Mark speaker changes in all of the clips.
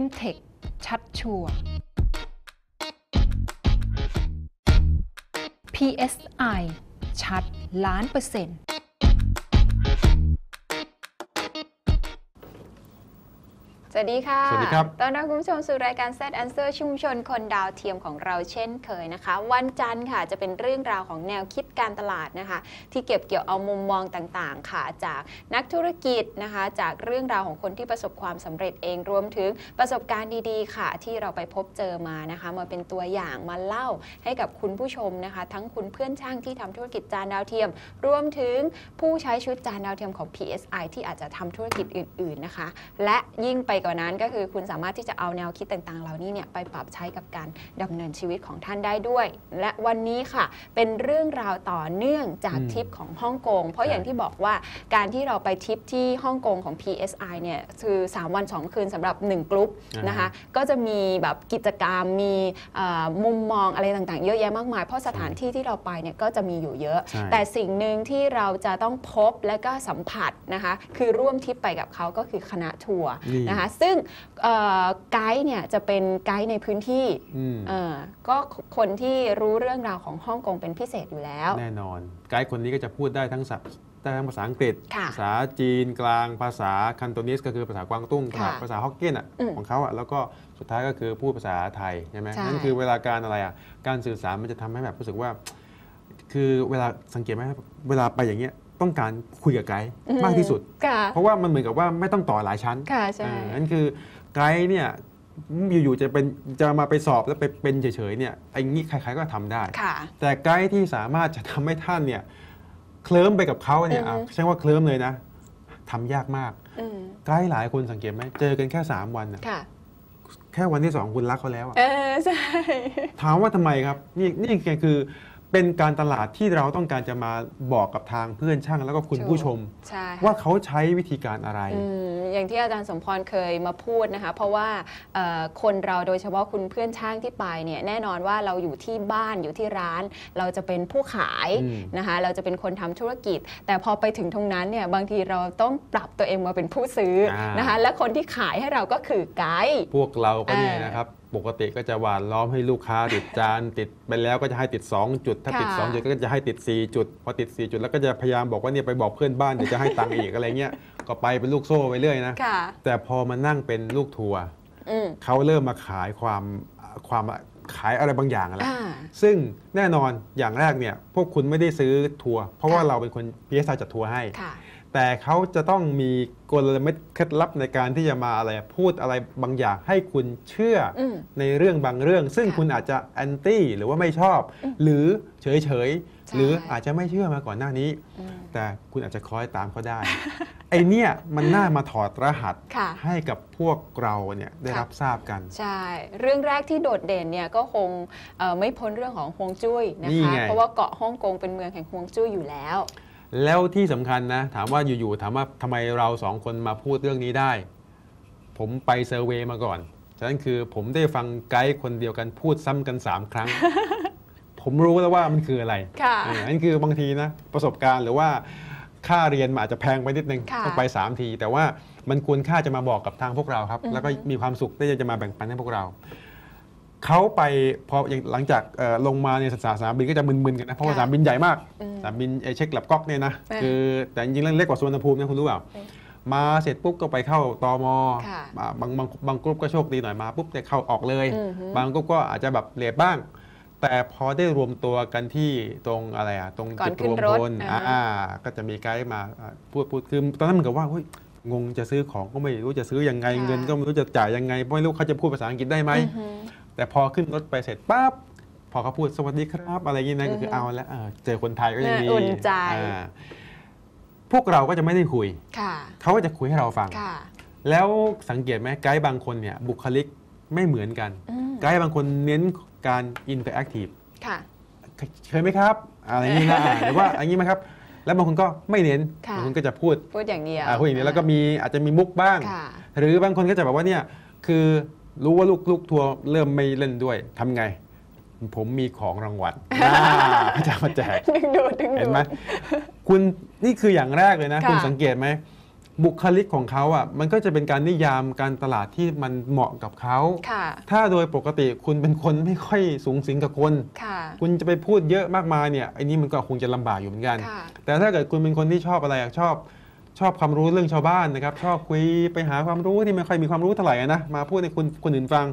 Speaker 1: m t e c h ชัดชัวร์ PSI ชัดล้านเปอร์เซ็นต์
Speaker 2: สวัสดีค่ะ
Speaker 3: สวัสดีครับ
Speaker 2: ต้อนรับคุณผู้ชมสู่รายการ Set Answer ชุมชนคนดาวเทียมของเราเช่นเคยนะคะ วันจันทร์ค่ะจะเป็นเรื่องราวของแนวคิดการตลาดนะคะ ที่เก็บเกี่ยวเอามุมมองต่างๆ ค่ะ จากนักธุรกิจนะคะ จากเรื่องราวของคนที่ประสบความสำเร็จเองรวมถึงประสบการณ์ดีๆ ค่ะ ที่เราไปพบเจอมานะคะ มาเป็นตัวอย่างมาเล่าให้กับคุณผู้ชมนะคะ ทั้งคุณเพื่อนช่างที่ทำธุรกิจจานดาวเทียม รวมถึงผู้ใช้ชุดจานดาวเทียมของ PSI ที่อาจจะทำธุรกิจอื่น ๆนะคะ และยิ่งไปกว่านั้นก็คือคุณสามารถที่จะเอาแนวคิดต่างๆ เหล่านี้เนี่ยไปปรับใช้กับการดำเนินชีวิตของท่านได้ด้วย และวันนี้ค่ะเป็นเรื่องราวต่อเนื่องจาก
Speaker 3: อืม
Speaker 2: ทริปของฮ่องกง เพราะอย่างที่บอกว่าการที่เราไปทริปที่ฮ่องกงของ PSI เนี่ยคือ 3 วัน 2 คืนสำหรับ 1 กลุ่มนะคะก็จะมีแบบกิจกรรมมีเอ่อมุมมองอะไรต่างๆ เยอะแยะมากมาย เพราะสถานที่ที่เราไปเนี่ยก็จะมีอยู่เยอะ
Speaker 3: ใช่
Speaker 2: แต่สิ่งหนึ่งที่เราจะต้องพบและก็สัมผัสนะคะคือร่วมทริปไปกับเขาก็คือคณะทัวร์
Speaker 3: นี่
Speaker 2: นะคะซึ่งเอ่อไกด์เนี่ยจะเป็นไกด์ในพื้นที่
Speaker 3: อืม
Speaker 2: เอ่อก็คนที่รู้เรื่องราวของฮ่องกงเป็นพิเศษอยู่แล้ว
Speaker 3: แน่นอน ไกด์คนนี้ก็จะพูดได้ทั้งศัพท์ได้ทั้งภาษาอังกฤษ
Speaker 2: ค่ะ
Speaker 3: ภาษาจีนกลางภาษาคันโตนิสก็คือภาษากวางตุ้งภาษา
Speaker 2: ค่ะ
Speaker 3: ภาษาฮอกเกี้ยนอะ
Speaker 2: อืม
Speaker 3: ของเขาอะแล้วก็สุดท้ายก็คือพูดภาษาไทยใช่ไหม
Speaker 2: ใช่
Speaker 3: นั่นคือเวลาการอะไรอะการสื่อสารมันจะทำให้แบบรู้สึกว่า คือเวลาสังเกตไหมเวลาไปอย่างเงี้ย ต้องการคุยกับไกด์มากที่สุด
Speaker 2: ค่ะ
Speaker 3: เพราะว่ามันเหมือนกับว่าไม่ต้องต่อหลายชั้น
Speaker 2: ค่ะใช่
Speaker 3: อ่านั่นคือไกด์เนี่ยอยู่ๆจะเป็นจะมาไปสอบแล้วไปเป็นเฉยๆเนี่ยไอ้งี้ใครๆก็ทำได้
Speaker 2: ค่ะ
Speaker 3: แต่ไกด์ที่สามารถจะทำให้ท่านเนี่ยเคลิ้มไปกับเขาเนี่ย
Speaker 2: อือฮึ
Speaker 3: อะใช่ว่าเคลิ้มเลยนะทำยากมาก
Speaker 2: อืม
Speaker 3: ไกด์หลายคนสังเกตไหมเจอกันแค่ 3 วันน่ะ
Speaker 2: ค่ะ
Speaker 3: แค่วันที่2คุณรักเขาแล้วอะ
Speaker 2: เออใช่
Speaker 3: ถามว่าทำไมครับ นี่นี่คือ เป็นการตลาดที่เราต้องการจะมาบอกกับทางเพื่อนช่างแล้วก็คุณ
Speaker 2: ถูก
Speaker 3: ผู้ชม
Speaker 2: ใช่ค่ะ
Speaker 3: ว่าเขาใช้วิธีการอะไร
Speaker 2: อืมอย่างที่อาจารย์สมพรเคยมาพูดนะคะ เพราะว่าเอ่อคนเราโดยเฉพาะคุณเพื่อนช่างที่ไปเนี่ยแน่นอนว่าเราอยู่ที่บ้านอยู่ที่ร้าน เราจะเป็นผู้ขาย
Speaker 3: อืม
Speaker 2: นะคะเราจะเป็นคนทำธุรกิจ แต่พอไปถึงตรงนั้นเนี่ยบางทีเราต้องปรับตัวเองมาเป็นผู้ซื้ออา นะคะและคนที่ขายให้เราก็คือไกด์
Speaker 3: พวกเราก็เนี่ย
Speaker 2: เออ
Speaker 3: นะครับ ปกติก็จะหวานล้อมให้ลูกค้าติดจาน ติดไปแล้วก็จะให้ติด 2 จุด ถ้าติด
Speaker 2: ค่ะ
Speaker 3: 2จุดก็จะให้ติด 4 จุด พอติด 4 จุดแล้วก็จะพยายามบอกว่าเนี่ยไปบอกเพื่อนบ้านเดี๋ยวจะให้ตังค์อีกอะไรเงี้ยก็ไปเป็นลูกโซ่ไปเรื่อยนะ
Speaker 2: ค่ะ
Speaker 3: แต่พอมานั่งเป็นลูกทัวร์
Speaker 2: อืม
Speaker 3: เขาเริ่มมาขายความความขายอะไรบางอย่างแล้ว
Speaker 2: อ่า
Speaker 3: ซึ่งแน่นอนอย่างแรกเนี่ยพวกคุณไม่ได้ซื้อทัวร์เพราะว่าเราเป็นคนพีเอสจัดทัวร์ให้
Speaker 2: ค่ะ
Speaker 3: แต่เขาจะต้องมีกลเม็ดเคล็ดลับในการที่จะมาอะไรพูดอะไรบางอย่างให้คุณเชื่ออ
Speaker 2: ม
Speaker 3: ในเรื่องบางเรื่อง ซึ่ง
Speaker 2: ค่ะ
Speaker 3: คุณอาจจะแอนตี้หรือว่าไม่ชอบ หรือเฉยเฉยๆ
Speaker 2: ใช่
Speaker 3: หรืออาจจะไม่เชื่อมาก่อนหน้านี้
Speaker 2: อืม
Speaker 3: แต่คุณอาจจะคล้อยตามเขาได้ ไอเนี่ยมันน่ามาถอดรหัส
Speaker 2: ค่ะ
Speaker 3: ให้กับพวกเราเนี่ยได้
Speaker 2: ค่ะ
Speaker 3: รับทราบกัน
Speaker 2: ใช่ เรื่องแรกที่โดดเด่นเนี่ยก็คงเอ่อไม่พ้นเรื่องของฮวงจุ้ยนะ
Speaker 3: นี่
Speaker 2: คะ
Speaker 3: ไง
Speaker 2: เพราะว่าเกาะฮ่องกงเป็นเมืองแห่งฮวงจุ้ยอยู่แล้ว
Speaker 3: แล้วที่สำคัญนะ ถามว่าอยู่ๆถามว่าทำไมเราสองคนมาพูดเรื่องนี้ได้ ผมไปเซอร์เวย์มาก่อน ฉะนั้นคือผมได้ฟังไกด์คนเดียวกันพูดซ้ำกัน 3 ครั้ง ผมรู้แล้วว่ามันคืออะไร
Speaker 2: ค่ะ
Speaker 3: เออนั่นคือบางทีนะ ประสบการณ์หรือว่าค่าเรียนมันอาจจะแพงไปนิดนึง
Speaker 2: ค่ะ
Speaker 3: ต้องไป 3 ที แต่ว่ามันควรค่าจะมาบอกกับทางพวกเราครับ
Speaker 2: อือฮึ
Speaker 3: แล้วก็มีความสุขที่จะมาแบ่งปันให้พวกเรา เขาไปพออย่างหลังจากเอ่อลงมาในยสนามบินก็จะมึนๆกันนะเพราะว่าสนามบินใหญ่มาก
Speaker 2: อืม
Speaker 3: สนามบินเอเช็คหลับก๊อกเนี่ยนะ
Speaker 2: อ่า
Speaker 3: คือแต่จริงๆแล้วเล็กกว่าสุวรรณภูมินะคุณรู้เปล่า
Speaker 2: เออ
Speaker 3: มาเสร็จปุ๊บก็ไปเข้าตม
Speaker 2: ค่ะ
Speaker 3: อ่าบางบางบางกลุ่มก็โชคดีหน่อยมาปุ๊บได้เข้าออกเลย
Speaker 2: อือฮึ
Speaker 3: บางกลุ่มก็อาจจะแบบเลทบ้าง แต่พอได้รวมตัวกันที่ตรงอะไรอะตรง
Speaker 2: ก่อน
Speaker 3: จุด
Speaker 2: ขึ้
Speaker 3: ร
Speaker 2: น
Speaker 3: วม
Speaker 2: รถ
Speaker 3: พล
Speaker 2: อ่า
Speaker 3: อ่าก็จะมีไกด์มาอ่าพูดพูดคือตอนนั้นเหมือนกับว่าเฮ้ยงงจะซื้อของก็ไม่รู้จะซื้อยังไง
Speaker 2: ค่ะ
Speaker 3: เงิน ก็ไม่รู้จะจ่ายยังไงไม่รู้เขาจะพูดภาษาอังกฤษได้ไหม
Speaker 2: อือฮึ
Speaker 3: แต่พอขึ้นรถไปเสร็จปั๊บพอเขาพูดสวัสดีครับ อะไรอย่างนี้นะก็คือ
Speaker 2: อือฮึ
Speaker 3: เอาแล้วเออเจอคนไทยก็ยังดี
Speaker 2: เอออุ่นใจ
Speaker 3: อ่าพวกเราก็จะไม่ได้คุย
Speaker 2: ค่ะ
Speaker 3: เขาก็จะคุยให้เราฟัง
Speaker 2: ค่ะ
Speaker 3: แล้วสังเกตไหมไกด์บางคนเนี่ยบุคลิกไม่เหมือนกัน
Speaker 2: อืม
Speaker 3: ไกด์บางคนเน้นการอินเตอร์แอคทีฟ
Speaker 2: ค่ะ
Speaker 3: เคยไหมครับ อะไรอย่างนี้นะอ่าหรือว่าอย่างนี้ไหมครับ แล้วบางคนก็ไม่เน้น
Speaker 2: ค่ะ
Speaker 3: บางคนก็จะพูด
Speaker 2: พูดอย่างเดียว
Speaker 3: อ่าพูดอย่างนี้แล้วก็มีอาจจะมีมุกบ้าง
Speaker 2: ค่ะ
Speaker 3: หรือบางคนก็จะแบบว่าเนี่ยคือ รู้ว่าลูกลูกทัวร์เริ่มไม่เล่นด้วยทำไง ผมมีของรางวัลอ่าเขาจะมาแจก
Speaker 2: ดึงดูดดึงดูด
Speaker 3: เห็นไหมคุณนี่คืออย่างแรกเลยนะ
Speaker 2: ค่ะ
Speaker 3: คุณสังเกตไหม บุคลิกของเขาอะมันก็จะเป็นการนิยามการตลาดที่มันเหมาะกับเขา
Speaker 2: ค่ะ
Speaker 3: ถ้าโดยปกติคุณเป็นคนไม่ค่อยสูงสิงกับคน
Speaker 2: ค่ะ
Speaker 3: คุณจะไปพูดเยอะมากมายเนี่ยไอ้นี่มันก็คงจะลำบากอยู่เหมือนกัน
Speaker 2: ค่ะ
Speaker 3: แต่ถ้าเกิดคุณเป็นคนที่ชอบอะไรอะชอบ ชอบความรู้เรื่องชาวบ้านนะครับ ชอบคุยไปหาความรู้ที่ไม่ค่อยมีความรู้เท่าไหร่อะนะมาพูดให้คุณคนอื่นฟัง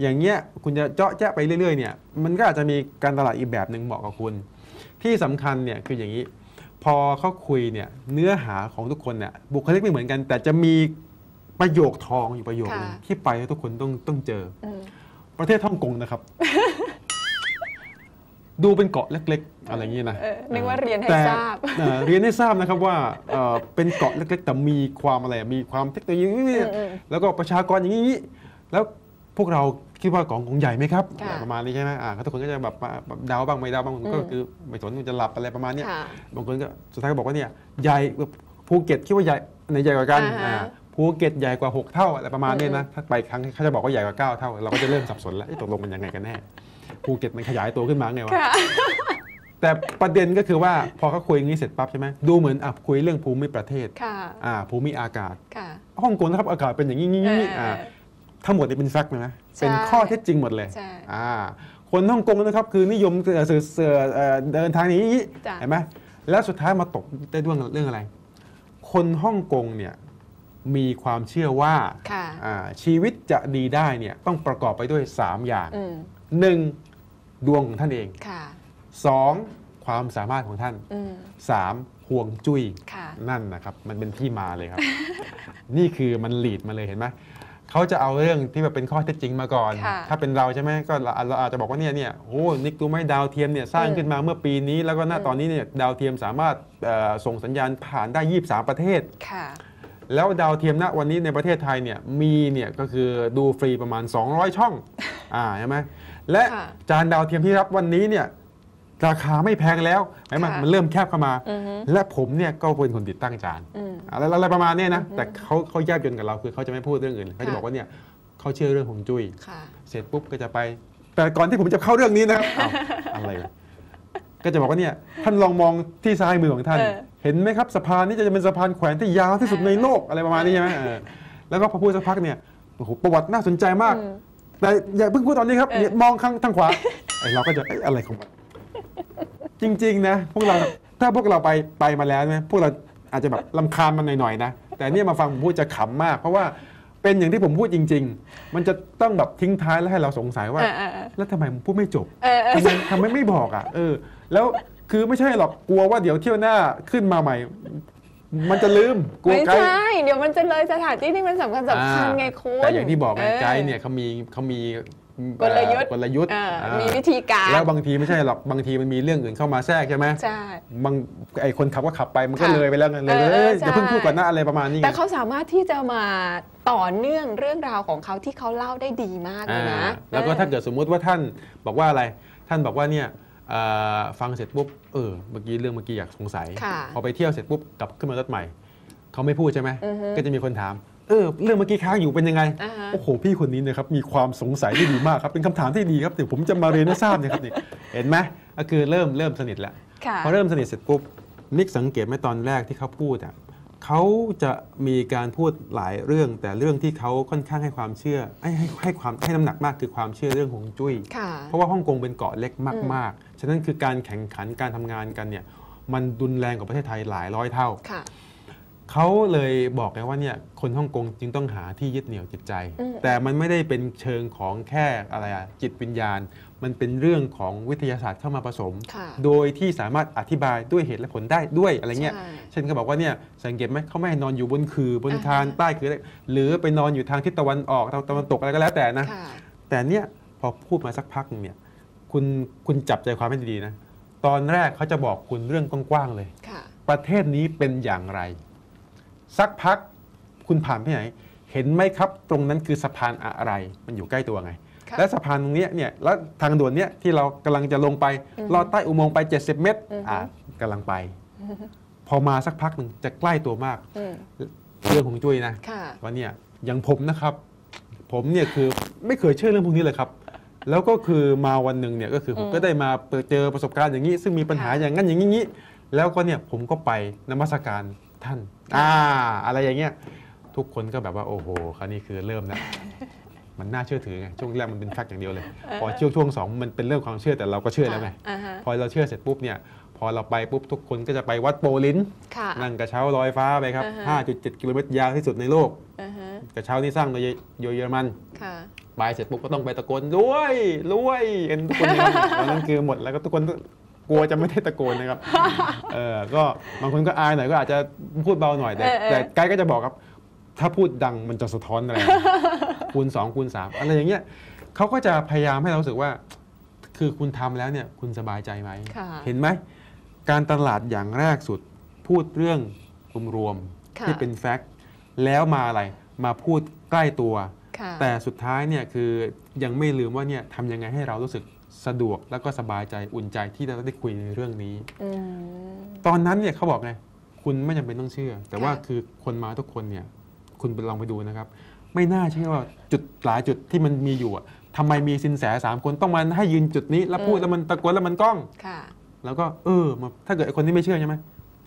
Speaker 3: อย่างเงี้ยคุณจะเจาะแจ๊ะไปเรื่อยๆเนี่ยมันก็อาจจะมีการตลาดอีกแบบหนึ่งเหมาะกับคุณ ที่สำคัญเนี่ยคืออย่างนี้ พอเขาคุยเนี่ยเนื้อหาของทุกคนเนี่ยบุคลิกไม่เหมือนกัน แต่จะมีประโยคทองอยู่ประโยคนึง
Speaker 2: ค่ะ
Speaker 3: ที่ไปแล้วทุกคนต้องต้องเจอ
Speaker 2: อืม
Speaker 3: ประเทศฮ่องกงนะครับ ดูเป็นเกาะเล็ก ๆ อะไรอย่างนี้นะ
Speaker 2: เออนึกว่าเรียนให้
Speaker 3: แต่
Speaker 2: ทราบ
Speaker 3: เอ่อเรียนให้ทราบนะครับว่าเอ่อเป็นเกาะเล็ก ๆ แต่มีความอะไรมีความเทคโนโลยี
Speaker 2: อืม
Speaker 3: แล้วก็ประชากรอย่างนี้ แล้วพวกเราคิดว่าเกาะกงใหญ่ไหมครับ
Speaker 2: ค่ะ
Speaker 3: ประมาณนี้ใช่ไหมอ่าทุกคนก็จะแบบแบบเดาบ้างไม่เดาบ้างบางคนก็
Speaker 2: อืม
Speaker 3: คือไม่สนมันจะหลับอะไรประมาณเนี้ย
Speaker 2: ค่ะ
Speaker 3: บางคนก็สุดท้ายก็บอกว่าเนี่ยใหญ่ภูเก็ตคิดว่าใหญ่อันไหนใหญ่กว่ากัน
Speaker 2: อ่าฮะ
Speaker 3: อ่าภูเก็ตใหญ่กว่า 6 เท่าอะไรประมาณนี้นะถ้าไปครั้งเขาจะบอกว่าใหญ่กว่า 9 เท่า เราก็จะเริ่มสับสนแล้วเอ๊ะตกลงมันยังไงกันแน่ ภูเก็ตมันขยายตัวขึ้นมาไงวะ
Speaker 2: ค่ะ
Speaker 3: แต่ประเด็นก็คือว่าพอเขาคุยอย่างนี้เสร็จปั๊บใช่ไหมดูเหมือนอะคุยเรื่องภูมิประเทศ
Speaker 2: ค่ะ
Speaker 3: อ่าภูมิอากาศ
Speaker 2: ค่ะ
Speaker 3: ฮ่องกงนะครับอากาศเป็นอย่างนี้นี้
Speaker 2: เออ
Speaker 3: นี้อ่าทั้งหมดนี่เป็นแฟกต์เลยนะ
Speaker 2: ใช่
Speaker 3: เป็นข้อเท็จจริงหมดเลย
Speaker 2: ใช่
Speaker 3: อ่าคนฮ่องกงนะครับคือนิยมเอ่อสื่อเสื่อเอ่อเดินทางนี้
Speaker 2: จ้ะ
Speaker 3: เห็นไหมแล้วสุดท้ายมาตกได้ด้วยเรื่องอะไร คนฮ่องกงเนี่ยมีความเชื่อว่า
Speaker 2: ค่ะ
Speaker 3: อ่าชีวิตจะดีได้เนี่ยต้องประกอบไปด้วย 3 อย่าง
Speaker 2: อืม
Speaker 3: หนึ่ง ดวงของท่านเอง
Speaker 2: ค่ะ
Speaker 3: 2. ความสามารถของท่าน
Speaker 2: อืม
Speaker 3: 3. ห่วงจุ้ย
Speaker 2: ค่ะ
Speaker 3: นั่นนะครับ มันเป็นที่มาเลยครับ นี่คือมันหลีดมาเลยเห็นไหมเขาจะเอาเรื่องที่แบบเป็นข้อเท็จจริงมาก่อน
Speaker 2: ค่ะ
Speaker 3: ถ้าเป็นเราใช่ไหมก็เราเราอาจจะบอกว่าเนี่ยเนี่ยโอ้นิกดูไหมดาวเทียมเนี่ยสร้าง
Speaker 2: อืม
Speaker 3: ขึ้นมาเมื่อปีนี้ แล้วก็ณ
Speaker 2: อืม
Speaker 3: ตอนนี้เนี่ยดาวเทียมสามารถเอ่อส่งสัญญาณผ่านได้ 23 ประเทศ
Speaker 2: ค่ะ
Speaker 3: แล้วดาวเทียมณวันนี้ในประเทศไทยเนี่ยมีเนี่ยก็คือดูฟรีประมาณ 200 ช่องอ่าใช่ไหม และ
Speaker 2: ค่ะ
Speaker 3: จานดาวเทียมที่รับวันนี้เนี่ยราคาไม่แพงแล้วเห็นไหม
Speaker 2: ค่ะ
Speaker 3: มันเริ่มแคบเข้ามา
Speaker 2: อือฮึ
Speaker 3: และผมเนี่ยก็เป็นคนติดตั้งจาน
Speaker 2: อืม
Speaker 3: อะไรอะไรประมาณเนี้ยนะ
Speaker 2: อือฮึ
Speaker 3: แต่เขาเขาแยบยนกับเราคือเขาจะไม่พูดเรื่องอื่นเขาจะ
Speaker 2: ค่ะ
Speaker 3: บอกว่าเนี่ยเขาเชื่อเรื่องของจุ้ย
Speaker 2: ค่ะ
Speaker 3: เสร็จปุ๊บก็จะไป แต่ก่อนที่ผมจะเข้าเรื่องนี้นะครับอ้าวอะไรวะก็จะบอกว่าเนี่ยท่านลองมองที่ซ้ายมือของท่าน
Speaker 2: เออ
Speaker 3: เห็นไหมครับสะพานนี้จะเป็นสะพานแขวนที่ยาวที่สุดในโลกอะไรประมาณนี้ใช่ไหมเออแล้วก็พอพูดสักพักเนี่ยโอ้โหประวัติน่าสนใจมาก
Speaker 2: อืม
Speaker 3: แต่อย่าเพิ่งพูดตอนนี้ครับ
Speaker 2: เออ
Speaker 3: เนี่ยมองข้างทางขวาไอ้เราก็จะเอ้ยอะไรของมันจริง ๆ นะ พวกเราถ้าพวกเราไปไปมาแล้วนะพวกเราอาจจะแบบลำคาญมันหน่อยๆนะ แต่เนี่ยมาฟังผมพูดจะขำมาก เพราะว่าเป็นอย่างที่ผมพูดจริง ๆ มันจะต้องแบบทิ้งท้ายแล้วให้เราสงสัยว่า
Speaker 2: เออเออเออ
Speaker 3: แล้วทำไมผมพูดไม่จบ
Speaker 2: เออเออ
Speaker 3: ทำไมทำไมไม่บอกอะ เออ แล้วคือไม่ใช่หรอกกลัวว่าเดี๋ยวเที่ยวหน้าขึ้นมาใหม่ มันจะลืมกลัว
Speaker 2: ไม่
Speaker 3: ไกด์
Speaker 2: ใช่เดี๋ยวมันจะเลยสถานที่ที่มันสำคัญสำคัญไงคุณ
Speaker 3: แต่อย่างที่บอกไง
Speaker 2: ออ
Speaker 3: ไกด์เนี่ยเขามีเขามี
Speaker 2: กลยุทธ์
Speaker 3: เอ่อกลยุทธ์
Speaker 2: เออ
Speaker 3: อ่า
Speaker 2: มีวิธีการ
Speaker 3: แล้วบางทีไม่ใช่หรอกบางทีมันมีเรื่องอื่นเข้ามาแทรกใช่ไหม
Speaker 2: ใช่
Speaker 3: บางไอคนขับก็ขับไปมันก็
Speaker 2: ค่ะ
Speaker 3: เลยไปแล้วไงเลย
Speaker 2: เออ
Speaker 3: เอ้ย
Speaker 2: ใช่
Speaker 3: อย่าเพิ่งพูดก่อนนะอะไรประมาณนี้ไง
Speaker 2: แต่เขาสามารถที่จะมาต่อเนื่องเรื่องราวของเขาที่เขาเล่าได้ดีมากเลยนะ
Speaker 3: อ่าแล้วก็ถ้าเกิดสมมุติว่าท่านบอกว่าอะไร ท่านบอกว่าเนี่ยเอ่อ ฟังเสร็จปุ๊บเออเมื่อกี้เรื่องเมื่อกี้อยากสงสัย
Speaker 2: ค่ะ
Speaker 3: พอไปเที่ยวเสร็จปุ๊บกลับขึ้นมารถใหม่เขาไม่พูดใช่ไหม
Speaker 2: อือฮึ
Speaker 3: ก็จะมีคนถามเออเรื่องเมื่อกี้ค้างอยู่เป็นยังไง
Speaker 2: อ่าฮะ
Speaker 3: โอ้โหพี่คนนี้นะครับมีความสงสัยที่ดีมากครับเป็นคำถามที่ดีครับเดี๋ยวผมจะมาเรียนให้ทราบเนี่ยครับนี่เห็นไหมก็คือเริ่มเริ่มสนิทแล้ว
Speaker 2: ค่ะ
Speaker 3: พอเริ่มสนิทเสร็จปุ๊บนิกสังเกตไหมตอนแรกที่เขาพูดอะ เขาจะมีการพูดหลายเรื่อง แต่เรื่องที่เขาค่อนข้างให้ความเชื่อให้ให้ให้ความให้น้ำหนักมากคือความเชื่อเรื่องของจุ้ย
Speaker 2: ค่ะ
Speaker 3: เพราะว่าฮ่องกงเป็นเกาะเล็กมาก ๆ ฉะนั้นคือการแข่งขันการทำงานกันเนี่ยมันดุนแรงกว่าประเทศไทยหลายร้อยเท่า
Speaker 2: ค่ะ
Speaker 3: เขาเลยบอกไงว่าเนี่ยคนฮ่องกงจึงต้องหาที่ยึดเหนี่ยวจิตใจ
Speaker 2: อืม
Speaker 3: แต่มันไม่ได้เป็นเชิงของแค่อะไรอะจิตวิญญาณ มันเป็นเรื่องของวิทยาศาสตร์เข้ามาผสม
Speaker 2: ค่ะ
Speaker 3: โดยที่สามารถอธิบายด้วยเหตุและผลได้ด้วยอะไรเงี้ย
Speaker 2: ใช่
Speaker 3: เช่นเขาบอกว่าเนี่ยสังเกตไหมเขาไม่ให้นอนอยู่บนคือบน
Speaker 2: อ่าฮะ
Speaker 3: คานใต้คืออะไรหรือไปนอนอยู่ทางทิศตะวันออกตะตะวันตกอะไรก็แล้วแต่นะ
Speaker 2: ค่ะ
Speaker 3: แต่เนี่ยพอพูดมาสักพักหนึงเนี่ยคุณคุณจับใจความให้ดีๆนะตอนแรกเขาจะบอกคุณเรื่องกว้างๆเลย
Speaker 2: ค่ะ
Speaker 3: ประเทศนี้เป็นอย่างไร สักพักคุณผ่านไปไหน เห็นไหมครับ ตรงนั้นคือสะพานอะไร มันอยู่ใกล้ตัวไง
Speaker 2: ค่ะ
Speaker 3: และสะพานตรงเนี้ยเนี่ยแล้วทางด่วนเนี้ยที่เรากำลังจะลงไป
Speaker 2: อือฮึ
Speaker 3: ลอดใต้อุโมงค์ไป 70 เมตร
Speaker 2: อือฮึ
Speaker 3: อ่ากำลังไป พอมาสักพักหนึ่งจะใกล้ตัวมาก
Speaker 2: อืม
Speaker 3: เรื่องของจุ้ยนะ
Speaker 2: ค่ะ
Speaker 3: ว่าเนี่ยอย่างผมนะครับ ผมเนี่ยคือไม่เคยเชื่อเรื่องพวกนี้เลยครับ แล้วก็คือมาวันหนึ่งเนี่ยก็คือผม
Speaker 2: อืม
Speaker 3: ก็ได้มาเจอประสบการณ์อย่างนี้ ซึ่งมีปัญหา
Speaker 2: ค่ะ
Speaker 3: อย่างนั้นอย่างนี้แล้วก็เนี่ยผมก็ไปนมัสการท่าน อ่า อะไรอย่างเงี้ย ทุกคนก็แบบว่าโอ้โหคราวนี้คือเริ่มแล้ว มันน่าเชื่อถือไงช่วงแรกมันเป็นแฟกต์อย่างเดียวเลย พอช่วงช่วงสองมันเป็นเรื่องความเชื่อแต่เราก็เชื่อแล้วไง
Speaker 2: อ่าฮะ
Speaker 3: พอเราเชื่อเสร็จปุ๊บเนี่ยพอเราไปปุ๊บทุกคนก็จะไปวัดโปลิน
Speaker 2: ค่ะ
Speaker 3: นั่งกระเช้าลอยฟ้าไปครับ
Speaker 2: อ่าฮะ
Speaker 3: 5.7 กิโลเมตรยาวที่สุดในโลก
Speaker 2: อ่าฮะ
Speaker 3: กระเช้านี่สร้างโดยเยอรมัน
Speaker 2: ค่ะ
Speaker 3: ไปเสร็จปุ๊บก็ต้องไปตะโกนรวยรวยกันทุกคนนะครับวันนั้นคือหมดแล้วก็ทุกคนกลัวจะไม่ได้ตะโกนนะครับเออก็บางคนก็อายหน่อยก็อาจจะพูดเบาหน่อยแต่
Speaker 2: เออเออ
Speaker 3: แต่ไกด์ก็จะบอกครับ ถ้าพูดดังมันจะสะท้อนอะไรคูณ2คูณ3อะไรอย่างเงี้ยเขาก็จะพยายามให้เรารู้สึกว่า คือคุณทำแล้วเนี่ยคุณสบายใจไหม
Speaker 2: ค่ะ
Speaker 3: เห็นไหม การตลาดอย่างแรกสุด พูดเรื่องรวมๆ
Speaker 2: ค่ะ
Speaker 3: ที่เป็นแฟกต์แล้วมาอะไรมาพูดใกล้ตัว
Speaker 2: ค่ะ
Speaker 3: แต่สุดท้ายเนี่ยคือยังไม่ลืมว่าเนี่ยทำยังไงให้เรารู้สึกสะดวกแล้วก็สบายใจอุ่นใจที่เราได้คุยในเรื่องนี้
Speaker 2: อืม
Speaker 3: ตอนนั้นเนี่ยเขาบอกไงคุณไม่จำเป็นต้องเชื่อ แต่ว่า
Speaker 2: ค่ะ
Speaker 3: คือคนมาทุกคนเนี่ย คุณไปลองไปดูนะครับ ไม่น่าเชื่อว่าจุดหลายจุดที่มันมีอยู่อะทำไมมีสินแสสามคนต้องมาให้ยืนจุดนี้ แล้วพูดแล้วมันตะโกนแล้วมันกล้อง
Speaker 2: ค่ะ
Speaker 3: แล้วก็เออมาถ้าเกิดไอ้คนที่ไม่เชื่อใช่ไหม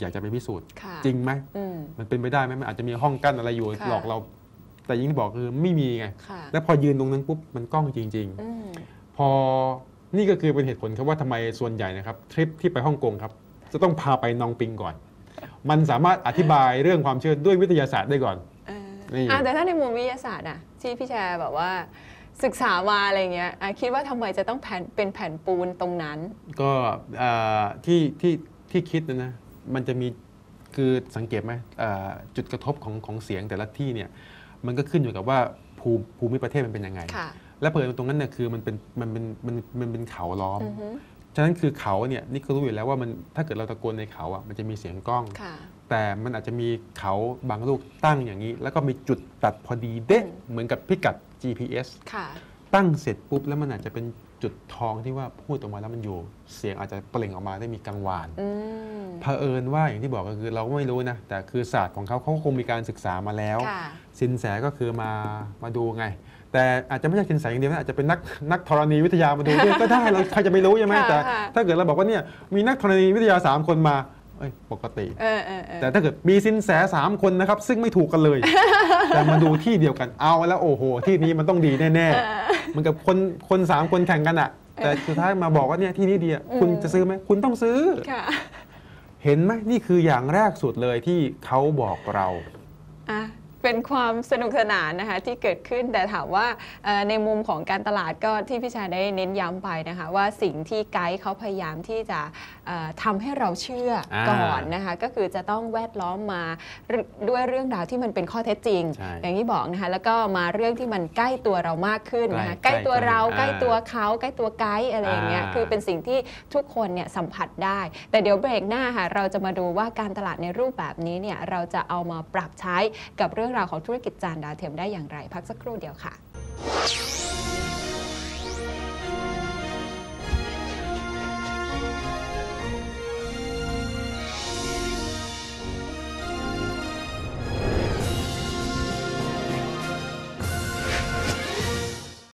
Speaker 3: อยากจะไปพิสูจน์
Speaker 2: ค่ะ
Speaker 3: จริงไหม
Speaker 2: อืม
Speaker 3: มันเป็นไปได้ไหมมันอาจจะมีห้องกั้นอะไรอยู่
Speaker 2: ค่ะ
Speaker 3: หลอกเรา แต่ยิ่งที่บอกคือไม่มีไง
Speaker 2: ค่ะ
Speaker 3: แล้วพอยืนตรงนั้นปุ๊บมันกล้องจริง ๆ
Speaker 2: อืม
Speaker 3: พอ นี่ก็คือเป็นเหตุผลครับว่าทำไมส่วนใหญ่นะครับทริปที่ไปฮ่องกงครับ จะต้องพาไปนองปิงก่อน มันสามารถอธิบายเรื่องความเชื่อด้วยวิทยาศาสตร์ได้ก่อน
Speaker 2: เออ
Speaker 3: นี่
Speaker 2: อะแต่ถ้าในมุมวิทยาศาสตร์อะที่พี่แชร์แบบว่าศึกษามาอะไรเงี้ยอะคิดว่าทำไมจะต้องแผ่นเป็นแผ่นปูนตรงนั้น
Speaker 3: ก็เอ่อที่ที่ที่คิดนะนะมันจะมีคือสังเกตไหมเอ่อจุดกระทบของของเสียงแต่ละที่เนี่ยมันก็ขึ้นอยู่กับว่าภูมิภูมิประเทศมันเป็นยังไง
Speaker 2: ค่ะ
Speaker 3: และเผอิญตรงนั้นเนี่ยคือมันเป็นมันเป็นมันมันเป็นเขาล้อม
Speaker 2: อือฮึ
Speaker 3: ฉะนั้นคือเขาเนี่ยนี่ก็รู้อยู่แล้วว่ามันถ้าเกิดเราตะโกนในเขาอะมันจะมีเสียงกล้อง
Speaker 2: ค่ะ
Speaker 3: แต่มันอาจจะมีเขาบางลูกตั้งอย่างนี้ แล้วก็มีจุดตัดพอดีเด๊ะ
Speaker 2: อืม
Speaker 3: เหมือนกับพิกัด GPS
Speaker 2: ค่ะ
Speaker 3: ตั้งเสร็จปุ๊บแล้วมันอาจจะเป็นจุดทองที่ว่าพูดออกมาแล้วมันอยู่ เสียงอาจจะเปล่งออกมาได้มีกังวาน
Speaker 2: อืม
Speaker 3: เผอิญว่าอย่างที่บอกก็คือเราก็ไม่รู้นะ แต่คือศาสตร์ของเขาเขาก็คงมีการศึกษามาแล้ว
Speaker 2: ค่ะ
Speaker 3: สินแสก็คือมามาดูไง แต่อาจจะไม่ใช่สินแสอย่างเดียวนะอาจจะเป็นนักนักธรณีวิทยามาดูด้วยก็ได้เราใครจะไปรู้ใช่ไหม
Speaker 2: ค่ะ
Speaker 3: แต่
Speaker 2: ค่ะ
Speaker 3: ถ้าเกิดเราบอกว่าเนี่ยมีนักธรณีวิทยาสามคนมาเอ้ยปกติ
Speaker 2: เออเออเออ
Speaker 3: แต่ถ้าเกิดมีสินแสสามคนนะครับ ซึ่งไม่ถูกกันเลย แต่มาดูที่เดียวกันเอาแล้วโอ้โห ที่นี้มันต้องดีแน่ๆเหมันกับคนคนสามคนแข่งกันอะแต่สุดท้ายมาบอกว่าเนี่ยที่นี้ดีอะคุณจะซื้อไหมคุณต้องซื้อ
Speaker 2: ค่ะ
Speaker 3: เห็นไหมนี่คืออย่างแรกสุดเลยที่เขาบอกเรา
Speaker 2: อะ เป็นความสนุกสนานนะคะที่เกิดขึ้นแต่ถามว่าเอ่อในมุมของการตลาดก็ที่พี่ชายได้เน้นย้ำไปนะคะว่าสิ่งที่ไกด์เขาพยายามที่จะเอ่อทำให้เราเชื่ออาก่อนนะคะก็คือจะต้องแวดล้อมมาด้วยเรื่องราวที่มันเป็นข้อเท็จจริง
Speaker 3: ใช่
Speaker 2: อย่างที่บอกนะคะแล้วก็มาเรื่องที่มันใกล้ตัวเรามากขึ้นนะคะ
Speaker 3: ใก
Speaker 2: ใก
Speaker 3: ล้
Speaker 2: ล้ตัวเรา
Speaker 3: ใก
Speaker 2: ใก
Speaker 3: ล้
Speaker 2: ล้ตัวเขาใกล้ตัวไกด์อะไรอย่างเงี้ย
Speaker 3: อ่า
Speaker 2: คือเป็นสิ่งที่ทุกคนเนี่ยสัมผัสได้ แต่เดี๋ยวเบรกหน้าค่ะเราจะมาดูว่าการตลาดในรูปแบบนี้เนี่ยเราจะเอามาปรับใช้กับเรื่องราวของธุรกิจจานดาวเทียมได้อย่างไร พักสักครู่เดียวค่ะ